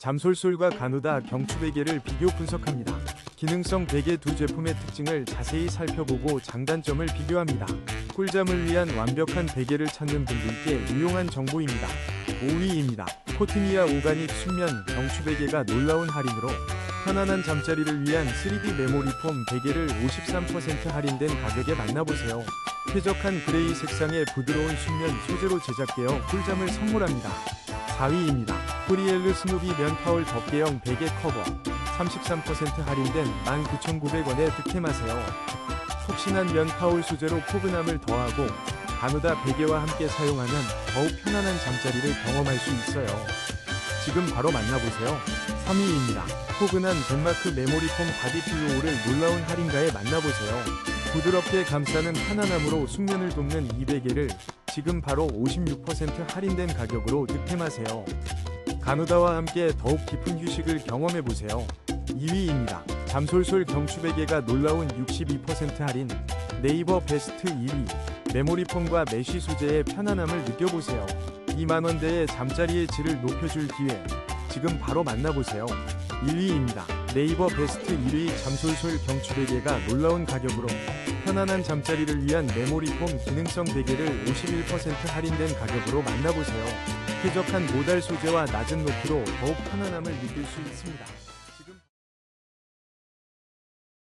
잠솔솔과 가누다 경추베개를 비교 분석합니다. 기능성 베개 두 제품의 특징을 자세히 살펴보고 장단점을 비교합니다. 꿀잠을 위한 완벽한 베개를 찾는 분들께 유용한 정보입니다. 5위입니다. 코트니아 오가닉 순면 경추베개가 놀라운 할인으로 편안한 잠자리를 위한 3D 메모리 폼 베개를 53% 할인된 가격에 만나보세요. 쾌적한 그레이 색상의 부드러운 순면 소재로 제작되어 꿀잠을 선물합니다. 4위입니다. 프리엘르 스누비 면타올 덮개형 베개 커버 33% 할인된 19,900원에 득템하세요. 푹신한 면타올 소재로 포근함을 더하고 가누다 베개와 함께 사용하면 더욱 편안한 잠자리를 경험할 수 있어요. 지금 바로 만나보세요. 3위입니다. 포근한 덴마크 메모리폼 바디 필로우를 놀라운 할인가에 만나보세요. 부드럽게 감싸는 편안함으로 숙면을 돕는 이 베개를 지금 바로 56% 할인된 가격으로 득템하세요. 가누다와 함께 더욱 깊은 휴식을 경험해보세요. 2위입니다. 잠솔솔 경추베개가 놀라운 62% 할인 네이버 베스트 2위 메모리폼과 메쉬 소재의 편안함을 느껴보세요. 2만원대의 잠자리의 질을 높여줄 기회 지금 바로 만나보세요. 1위입니다. 네이버 베스트 1위 잠솔솔 경추베개가 놀라운 가격으로 편안한 잠자리를 위한 메모리 폼 기능성 베개를 51% 할인된 가격으로 만나보세요. 쾌적한 모달 소재와 낮은 높이로 더욱 편안함을 느낄 수 있습니다.